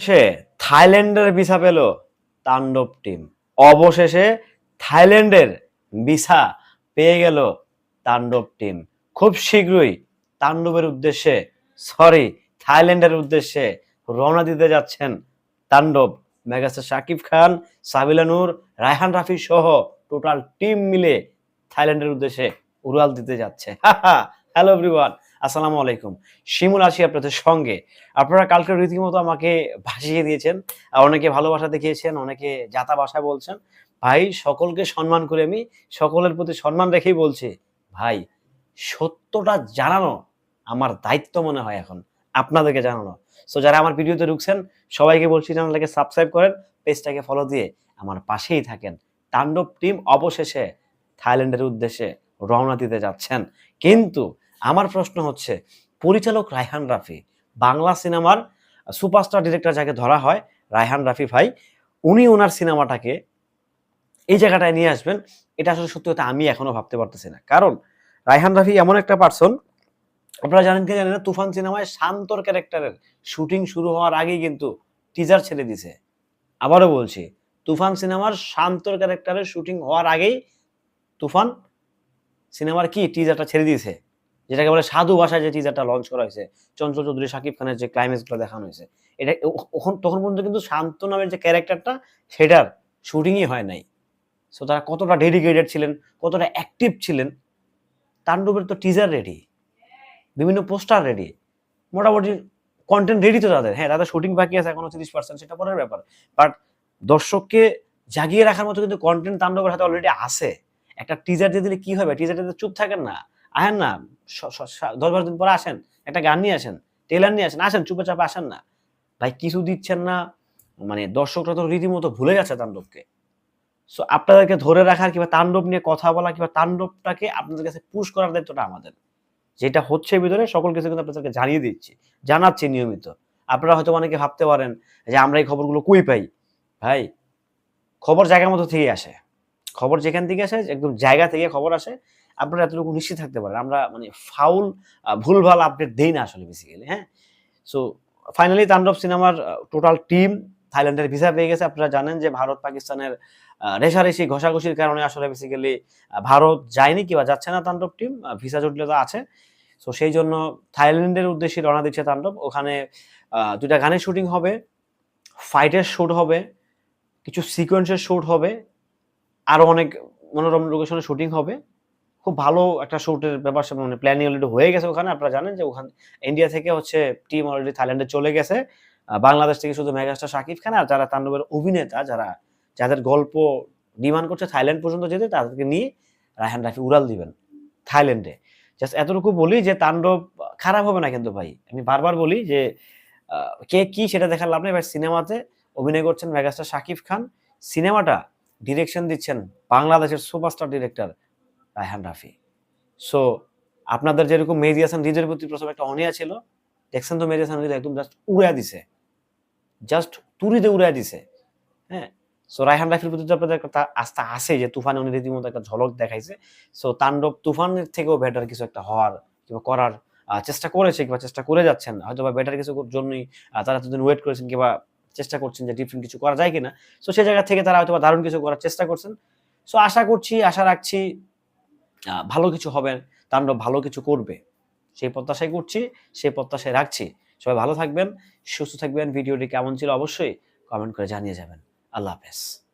সে থাইল্যান্ডের ভিসা পেল তাণ্ডব টিম। অবশেষে থাইল্যান্ডের ভিসা পেয়ে গেল তাণ্ডব টিম। খুব শীঘ্রই তাণ্ডবের উদ্দেশ্যে সরি থাইল্যান্ডের উদ্দেশ্যে রওনা দিতে যাচ্ছেন তাণ্ডব মেগাস্টার শাকিব খান সাবিলানুর রায়হান রাফি সহ টোটাল টিম মিলে থাইল্যান্ডের উদ্দেশ্যে উড়াল দিতে যাচ্ছে। হ্যালো এভরিওয়ান আসসালামু আলাইকুম। শিমুল আছি আপনাদের সঙ্গে। আপনারা কালকে রীতিমতো আমাকে ভাসিয়ে দিয়েছেন অনেকে ভালোবাসা দেখিয়েছেন, অনেকে জাতা ভাষা বলছেন। ভাই, সকলকে সম্মান করে আমি সকলের প্রতি সম্মান রেখেই বলছি, ভাই, সত্যটা জানানো আমার দায়িত্ব মনে হয় এখন, আপনাদেরকে জানানো। সো যারা আমার ভিডিওতে ঢুকছেন, সবাইকে বলছি চ্যানেলটাকে সাবস্ক্রাইব করেন পেজটাকে ফলো দিয়ে আমার পাশেই থাকেন। তাণ্ডব টিম অবশেষে থাইল্যান্ডের উদ্দেশ্যে রওনা দিতে যাচ্ছেন। কিন্তু আমার প্রশ্ন হচ্ছে, পরিচালক রায়হান রাফি, বাংলা সিনেমার সুপারস্টার ডিরেক্টর যাকে ধরা হয়, রায়হান রাফি ভাই, উনি ওনার সিনেমাটাকে এই জায়গাটায় নিয়ে আসবেন। এটা আসলে সত্যি কথা আমি এখনও ভাবতে পারতেছি না। কারণ রায়হান রাফি এমন একটা পার্সন আপনারা জানেন কি জানেন তুফান সিনেমায় শান্তর ক্যারেক্টারের শুটিং শুরু হওয়ার আগেই কিন্তু টিজার ছেড়ে দিছে। আবারও বলছি, তুফান সিনেমার শান্তর ক্যারেক্টারের শুটিং হওয়ার আগেই তুফান সিনেমার কি টিজারটা ছেড়ে দিয়েছে? যেটাকে বলে সাধু ভাষায় যে টিজারটা লঞ্চ করা হয়েছে, চঞ্চল চৌধুরী, শাকিব খানের যে ক্লাইম্যাক্সগুলো দেখানো হয়েছে, এটা ওখন, তখন পর্যন্ত কিন্তু শান্ত নামের যে ক্যারেক্টারটা সেটার শুটিংই হয় নাই। সো তারা কতটা ডেডিকেটেড ছিলেন, কতটা অ্যাক্টিভ ছিলেন, তাণ্ডবের তো টিজার রেডি বিভিন্ন পোস্টার রেডি মোটামুটি কন্টেন্ট রেডি তো তাদের। হ্যাঁ তাদের শুটিং বাকি আছে, এখনও তিরিশ পার্সেন্ট সেটা পরের ব্যাপার। বাট দর্শককে জাগিয়ে রাখার মতো কিন্তু কন্টেন্ট তাণ্ডবের হাতে অলরেডি আছে। একটা টিজার দিয়ে দিলে কি হবে? টিজার চুপ থাকেন না, আহেন না দশ বারো দিন পরে আসেন, একটা গান নিয়ে আসেন টেলার নিয়ে আসেন আসেন চুপে চাপে আসেন না। ভাই, কিছু দিচ্ছেন না মানে দর্শকরা তো রীতিমতো ভুলে গেছে তাণ্ডবকে। সো আপনাদেরকে ধরে রাখার কিংবা তাণ্ডব নিয়ে কথা বলা কিংবা তাণ্ডবটাকে আপনাদের কাছে পুশ করার দায়িত্বটা আমাদের। যেটা হচ্ছে ভিতরে, সকল কিছু কিন্তু আপনাদেরকে জানিয়ে দিচ্ছি, জানাচ্ছি নিয়মিত। আপনারা হয়তো অনেকে ভাবতে পারেন যে আমরা এই খবরগুলো কই পাই? ভাই, খবর জায়গার মতো থেকে আসে। খবর যেখান থেকে আসে, একদম জায়গা থেকে খবর আসে আপনারা এতটুকু নিশ্চিত থাকতে পারেন। আমরা মানে ফাউল ভুলভাল আপডেট দেই না আসলে বেসিক্যালি হ্যাঁ? সো ফাইনালি তাণ্ডব সিনেমার টোটাল টিম থাইল্যান্ডের ভিসা পেয়ে গেছে। আপনারা জানেন যে ভারত পাকিস্তানের রেষারেষি ঘষাঘষির কারণে আসলে বেসিক্যালি ভারত যায়নি কি কিংবা যাচ্ছে না তাণ্ডব টিম ভিসা জটিলতা আছে। সো সেই জন্য থাইল্যান্ডের উদ্দেশ্যে রওনা দিচ্ছে তাণ্ডব। ওখানে দুইটা গানের শুটিং হবে ফাইটের শ্যুট হবে, কিছু সিকোয়েন্সের শুট হবে আরও অনেক মনোরম লোকেশনে শুটিং হবে। খুব ভালো একটা শুটের ব্যাপার মানে প্ল্যানিং অলরেডি হয়ে গেছে ওখানে। আপনারা জানেন যে ওখানে ইন্ডিয়া থেকে হচ্ছে টিম অলরেডি থাইল্যান্ডে চলে গেছে। বাংলাদেশ থেকে শুধু মেগাস্টার শাকিব খান আর যারা তাণ্ডবের অভিনেতা, যারা যাদের গল্প ডিমান্ড করছে থাইল্যান্ড পর্যন্ত যেতে, তাদেরকে নিয়ে রায়হান রাফি উড়াল দিবেন থাইল্যান্ডে জাস্ট এতটুকু বলি যে তাণ্ডব খারাপ হবে না কিন্তু ভাই। আমি বারবার বলি যে কে কি সেটা দেখার লাভ নেই। ভাই, সিনেমাতে অভিনয় করছেন মেগাস্টার শাকিব খান সিনেমাটা ডিরেকশন দিচ্ছেন বাংলাদেশের superstar director Raihan Rafi. So আপনাদের যেরকম মেহেদি হাসান রিজের প্রতি প্রথমে একটা অনিয়া ছিল, দেখছেন তো মেহেদি হাসান রিজ একদম জাস্ট উড়া দিছে। জাস্ট তুরিতে উড়া দিছে। হ্যাঁ? সো রায়হান রাফির প্রতি আপনাদের একটা আস্থা আছে যে তুফানে উনি রীতিমতো একটা ঝলক দেখাইছে। সো তাণ্ডব তুফানের থেকেও বেটার কিছু একটা হওয়ার কিংবা করার চেষ্টা করেছে কিংবা চেষ্টা করে যাচ্ছেন। হয়তো বা বেটার কিছু জন্যই তারা এতদিন ওয়েট করেছেন কিংবা চেষ্টা করছেন যে ডিফারেন্ট কিছু করা যায় কিনা। সো সেই জায়গা থেকে তারা হয়তো বা দারুণ কিছু করার চেষ্টা করছেন। সো আশা করছি, আশা রাখছি ভালো কিছু হবে, তাণ্ডব ভালো কিছু করবে। সেই প্রত্যাশাই করছি, সেই প্রত্যাশায় রাখছি। সবাই ভালো থাকবেন, সুস্থ থাকবেন। ভিডিওটি কেমন ছিল অবশ্যই কমেন্ট করে জানিয়ে যাবেন। আল্লাহ হাফেজ।